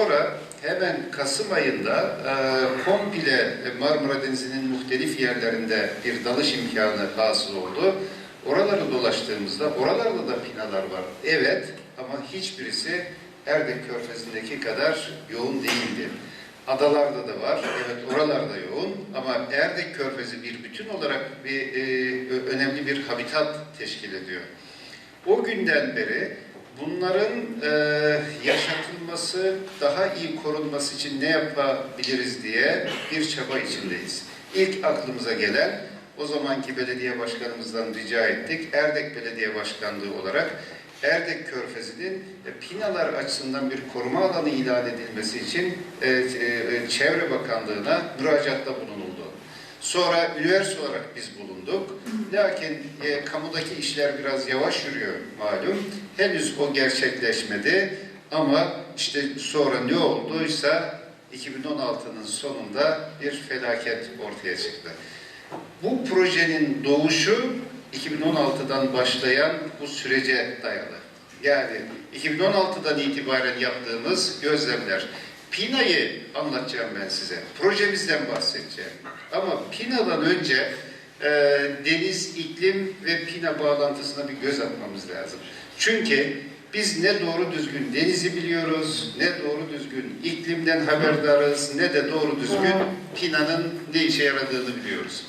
Sonra hemen Kasım ayında e, komple Marmara Denizi'nin muhtelif yerlerinde bir dalış imkanı hasıl oldu. Oraları dolaştığımızda oralarda da pinalar var. Evet ama hiçbirisi Erdek Körfezi'ndeki kadar yoğun değildi. Adalarda da var, evet oralarda yoğun ama Erdek Körfezi bir bütün olarak bir e, önemli bir habitat teşkil ediyor. O günden beri bunların e, yaşatılması, daha iyi korunması için ne yapabiliriz diye bir çaba içindeyiz. İlk aklımıza gelen o zamanki belediye başkanımızdan rica ettik. Erdek Belediye Başkanlığı olarak Erdek Körfezi'nin e, Pinalar açısından bir koruma alanı ilan edilmesi için e, e, Çevre Bakanlığı'na müracaatta bulunuldu. Sonra üniversite olarak biz bulunduk. Lakin e, kamudaki işler biraz yavaş yürüyor malum. Henüz o gerçekleşmedi. Ama işte sonra ne olduysa 2016'nın sonunda bir felaket ortaya çıktı. Bu projenin doğuşu 2016'dan başlayan bu sürece dayalı. Yani 2016'dan itibaren yaptığımız gözlemler. Pina'yı anlatacağım ben size. Projemizden bahsedeceğim. Ama Pina'dan önce e, deniz, iklim ve Pina bağlantısına bir göz atmamız lazım. Çünkü biz ne doğru düzgün denizi biliyoruz, ne doğru düzgün iklimden haberdarız, ne de doğru düzgün Pina'nın ne işe yaradığını biliyoruz.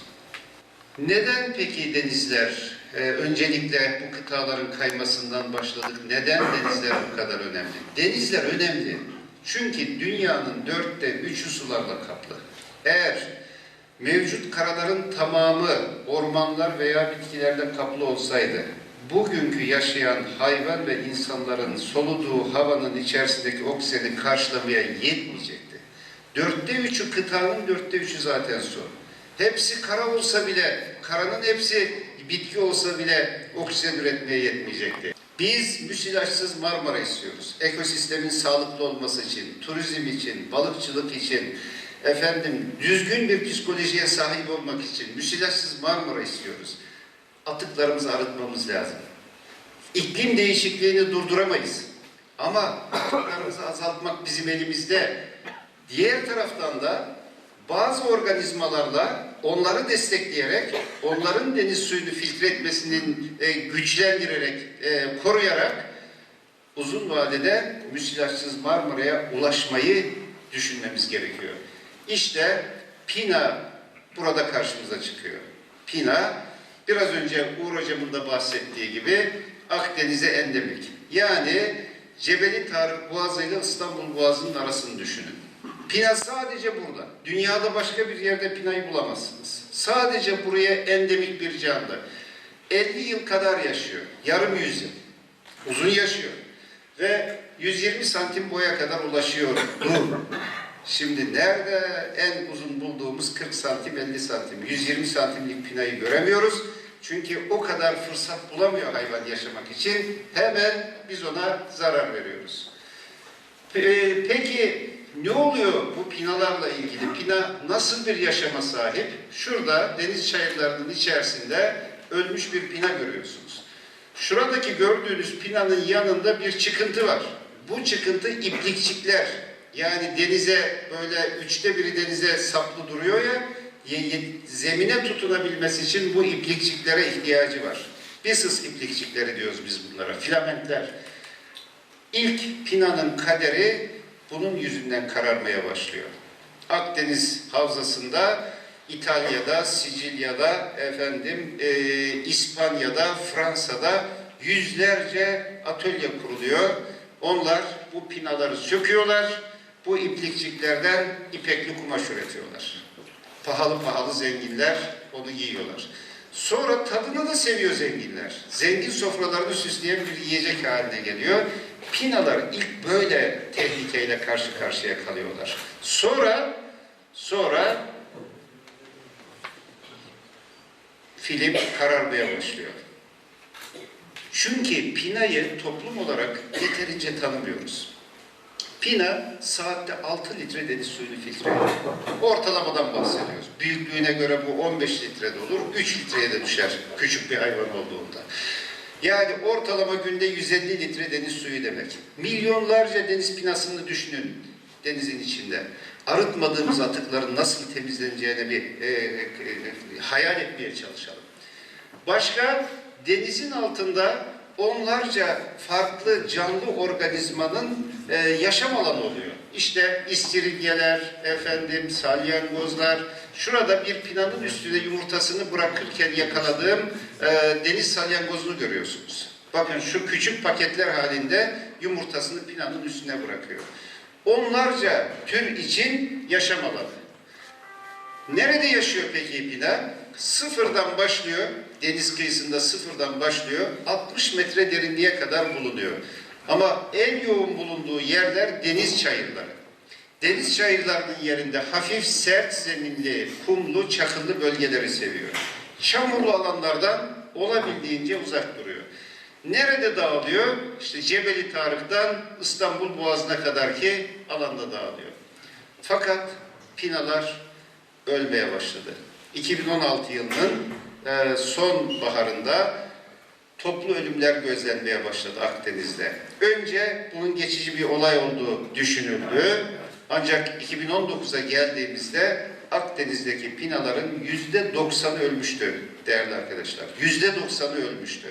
Neden peki denizler, e, öncelikle bu kıtaların kaymasından başladık, neden denizler bu kadar önemli? Denizler önemli çünkü dünyanın dörtte üçü sularla kaplı. Eğer mevcut karaların tamamı ormanlar veya bitkilerle kaplı olsaydı, bugünkü yaşayan hayvan ve insanların soluduğu havanın içerisindeki oksijeni karşılamaya yetmeyecekti. Dörtte üçü kıtanın dörtte üçü zaten su. Hepsi kara olsa bile, karanın hepsi bitki olsa bile oksijen üretmeye yetmeyecekti. Biz müsilajsız Marmara istiyoruz. Ekosistemin sağlıklı olması için, turizm için, balıkçılık için, efendim düzgün bir psikolojiye sahip olmak için müsilajsız Marmara istiyoruz. Atıklarımızı arıtmamız lazım. İklim değişikliğini durduramayız. Ama atıklarımızı azaltmak bizim elimizde. Diğer taraftan da bazı organizmalarla onları destekleyerek, onların deniz suyunu filtre etmesinin e, güçlendirerek, e, koruyarak uzun vadede müsilajsız Marmara'ya ulaşmayı düşünmemiz gerekiyor. İşte Pina burada karşımıza çıkıyor. Pina biraz önce Uğur Hocam'ın da bahsettiği gibi Akdeniz'e endemik. Yani Cebeli Tarık Boğazı ile İstanbul Boğazı'nın arasını düşünün. Pina sadece burada. Dünyada başka bir yerde pinayı bulamazsınız. Sadece buraya endemik bir canlı. 50 yıl kadar yaşıyor. Yarım yüzyıl. Uzun yaşıyor. Ve 120 santim boya kadar ulaşıyor. Dur. Şimdi nerede en uzun bulduğumuz 40 santim 50 santim. 120 santimlik pinayı göremiyoruz. Çünkü o kadar fırsat bulamıyor hayvan yaşamak için. Hemen biz ona zarar veriyoruz. Pe- Peki ne oluyor bu pinalarla ilgili? Pina nasıl bir yaşama sahip? Şurada deniz çayırlarının içerisinde ölmüş bir pina görüyorsunuz. Şuradaki gördüğünüz pinanın yanında bir çıkıntı var. Bu çıkıntı iplikçikler. Yani denize böyle üçte biri denize saplı duruyor ya, zemine tutunabilmesi için bu iplikçiklere ihtiyacı var. Bisis iplikçikleri diyoruz biz bunlara, filamentler. İlk Pina'nın kaderi bunun yüzünden kararmaya başlıyor. Akdeniz havzasında İtalya'da, Sicilya'da, efendim e, İspanya'da, Fransa'da yüzlerce atölye kuruluyor. Onlar bu pinaları söküyorlar, bu iplikçiklerden ipekli kumaş üretiyorlar. Pahalı pahalı zenginler onu giyiyorlar. Sonra tadını da seviyor zenginler. Zengin sofralarını süsleyen bir yiyecek haline geliyor. Pinalar ilk böyle tehlikeyle karşı karşıya kalıyorlar. Sonra sonra film kararmaya başlıyor. Çünkü Pina'yı toplum olarak yeterince tanımıyoruz. Pina saatte 6 litre deniz suyunu filtre ediyor. Ortalamadan bahsediyoruz. Büyüklüğüne göre bu 15 litrede olur, 3 litreye de düşer küçük bir hayvan olduğunda. Yani ortalama günde 150 litre deniz suyu demek. Milyonlarca deniz pinasını düşünün. denizin içinde. Arıtmadığımız atıkların nasıl temizleneceğini bir e, e, e, hayal etmeye çalışalım. Başka denizin altında onlarca farklı canlı organizmanın e, yaşam alanı oluyor. İşte istiridyeler, efendim salyangozlar. Şurada bir planın üstüne yumurtasını bırakırken yakaladığım e, deniz salyangozunu görüyorsunuz. Bakın şu küçük paketler halinde yumurtasını planın üstüne bırakıyor. Onlarca tür için yaşam alanı. Nerede yaşıyor peki pina? Sıfırdan başlıyor, deniz kıyısında sıfırdan başlıyor, 60 metre derinliğe kadar bulunuyor. Ama en yoğun bulunduğu yerler deniz çayırları. Deniz çayırlarının yerinde hafif sert zeminli, kumlu, çakıllı bölgeleri seviyor. Çamurlu alanlardan olabildiğince uzak duruyor. Nerede dağılıyor? İşte Cebeli Tarık'tan İstanbul Boğazı'na kadar ki alanda dağılıyor. Fakat pinalar ölmeye başladı. 2016 yılının e, son baharında toplu ölümler gözlenmeye başladı Akdeniz'de. Önce bunun geçici bir olay olduğu düşünüldü. Ancak 2019'a geldiğimizde Akdeniz'deki pinaların yüzde 90'ı ölmüştü değerli arkadaşlar. Yüzde 90'ı ölmüştü.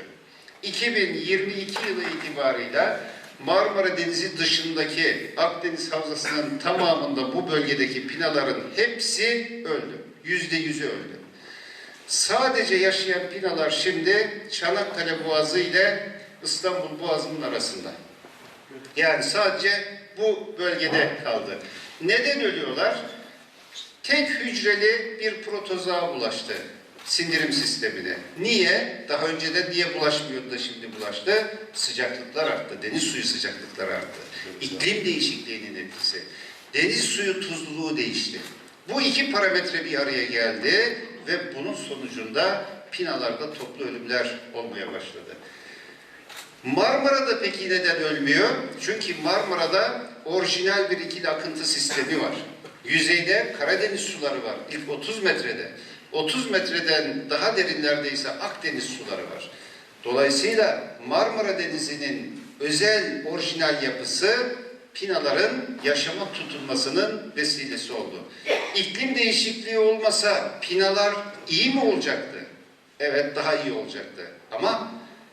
2022 yılı itibarıyla Marmara Denizi dışındaki Akdeniz Havzası'nın tamamında bu bölgedeki pinaların hepsi öldü. Yüzde yüzü öldü. Sadece yaşayan pinalar şimdi Çanakkale Boğazı ile İstanbul Boğazı'nın arasında. Yani sadece bu bölgede kaldı. Neden ölüyorlar? Tek hücreli bir protozoa bulaştı sindirim sistemine. Niye? Daha önceden niye bulaşmıyordu da şimdi bulaştı? Sıcaklıklar arttı. Deniz suyu sıcaklıkları arttı. İklim değişikliğinin etkisi. Deniz suyu tuzluluğu değişti. Bu iki parametre bir araya geldi ve bunun sonucunda pinalarda toplu ölümler olmaya başladı. Marmara'da peki neden ölmüyor? Çünkü Marmara'da orijinal bir ikili akıntı sistemi var. Yüzeyde Karadeniz suları var. İlk 30 metrede. 30 metreden daha derinlerde ise Akdeniz suları var. Dolayısıyla Marmara Denizi'nin özel orijinal yapısı pinaların yaşama tutulmasının vesilesi oldu. İklim değişikliği olmasa pinalar iyi mi olacaktı? Evet daha iyi olacaktı. Ama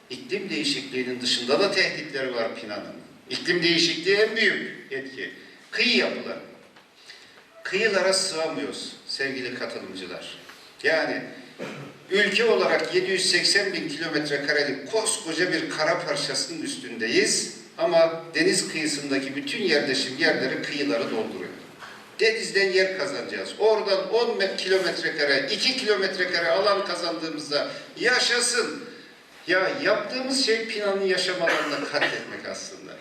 iklim değişikliğinin dışında da tehditleri var pinanın. İklim değişikliği en büyük etki. Kıyı yapıları. Kıyılara sığamıyoruz sevgili katılımcılar. Yani ülke olarak 780 bin kilometre karelik koskoca bir kara parçasının üstündeyiz. Ama deniz kıyısındaki bütün yerleşim yerleri kıyıları dolduruyor. Denizden yer kazanacağız. Oradan 10 kilometre kare, 2 kilometre kare alan kazandığımızda yaşasın. Ya yaptığımız şey Pina'nın yaşam alanını katletmek aslında.